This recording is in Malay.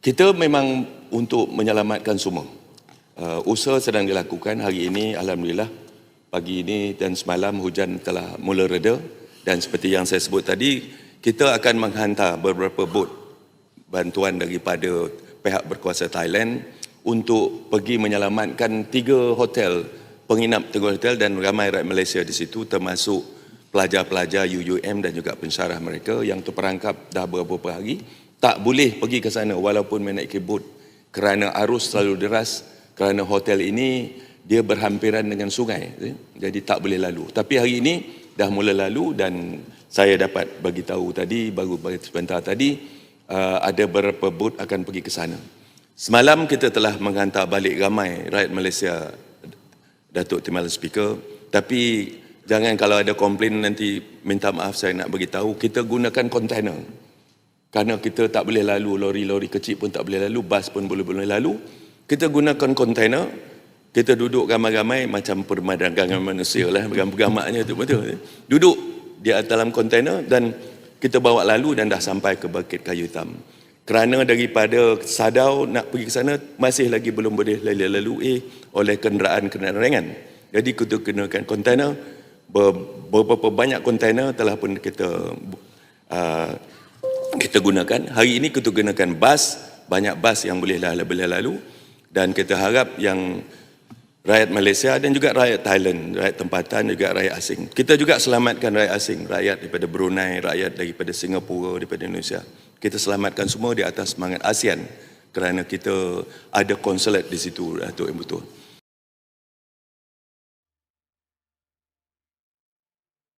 Kita memang untuk menyelamatkan semua. Uh, usaha sedang dilakukan hari ini, Alhamdulillah, pagi ini dan semalam hujan telah mula reda dan seperti yang saya sebut tadi, kita akan menghantar beberapa bot bantuan daripada pihak berkuasa Thailand untuk pergi menyelamatkan tiga hotel, penginap tiga hotel dan ramai rakyat Malaysia di situ termasuk pelajar-pelajar UUM dan juga pensyarah mereka yang terperangkap dah beberapa hari tak boleh pergi ke sana. Walaupun menaiki bot kerana arus terlalu deras kerana hotel ini dia berhampiran dengan sungai. Jadi tak boleh lalu. Tapi hari ini dah mula lalu dan saya dapat bagi tahu tadi baru bagi sebentar tadi uh, ada beberapa bot akan pergi ke sana. Semalam kita telah menghantar balik ramai rakyat Malaysia Datuk Timbalan Speaker. Tapi jangan kalau ada komplain nanti minta maaf saya nak bagi tahu kita gunakan kontainer kerana kita tak boleh lalu lori-lori kecil pun tak boleh lalu bas pun boleh boleh lalu. Kita gunakan kontainer kita duduk ramai-ramai macam perdagangan manusia lah bergamak-gamaknya tu betul? Duduk di dalam kontainer dan kita bawa lalu dan dah sampai ke Bukit Kayu Hitam. Kerana daripada Sadau nak pergi ke sana masih lagi belum boleh lalu eh oleh kenderaan-kenderaan ringan. Jadi kita gunakan kontainer beberapa banyak kontainer telah pun kita uh, kita gunakan. Hari ini kita gunakan bas, banyak bas yang boleh lalu, boleh lalu dan kita harap yang rakyat Malaysia dan juga rakyat Thailand, rakyat tempatan juga rakyat asing. Kita juga selamatkan rakyat asing, rakyat daripada Brunei, rakyat daripada Singapura, daripada Indonesia. Kita selamatkan semua di atas semangat ASEAN kerana kita ada konsulat di situ, Datuk Yang Betul.